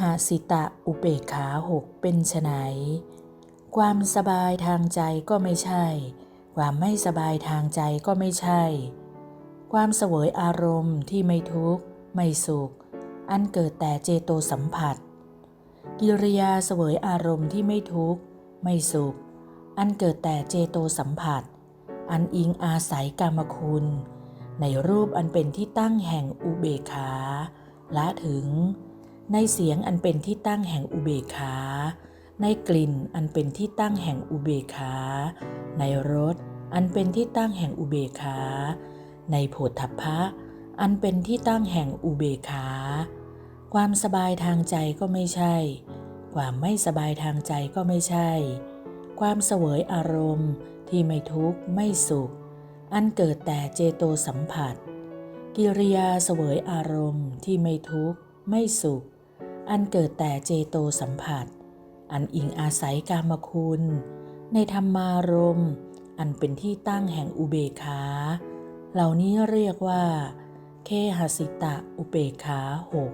หาสิตะอุเบกขาหกเป็นไฉนความสบายทางใจก็ไม่ใช่ ความไม่สบายทางใจก็ไม่ใช่ ความเสวยอารมณ์ที่ไม่ทุกข์ ไม่สุข อันเกิดแต่เจโตสัมผัส กิริยาเสวยอารมณ์ที่ไม่ทุกข์ ไม่สุข อันเกิดแต่เจโตสัมผัส อันอิงอาศัยกรรมคุณ ในรูปอันเป็นที่ตั้งแห่งอุเบกขาละถึง ในเสียงอันเป็นที่ตั้งแห่งอุเบกขา ในกลิ่นอันเป็นที่ตั้งแห่งอุเบกขา ในรสอันเป็นที่ตั้งแห่งอุเบกขา ในโผฏฐัพพะ อันเป็นที่ตั้งแห่งอุเบกขา ความสบายทางใจก็ไม่ใช่ ความไม่สบายทางใจก็ไม่ใช่ ความเสวยอารมณ์ที่ไม่ทุกข์ไม่สุข อันเกิดแต่เจโตสัมผัส กิริยาเสวยอารมณ์ที่ไม่ทุกข์ไม่สุข อันเกิดแต่เจโตสัมผัส อันอิงอาศัยกามคุณ ในธรรมารมณ์อันเป็นที่ตั้งแห่งอุเบขา เหล่านี้เรียกว่า เคหสิตะอุเบขาหก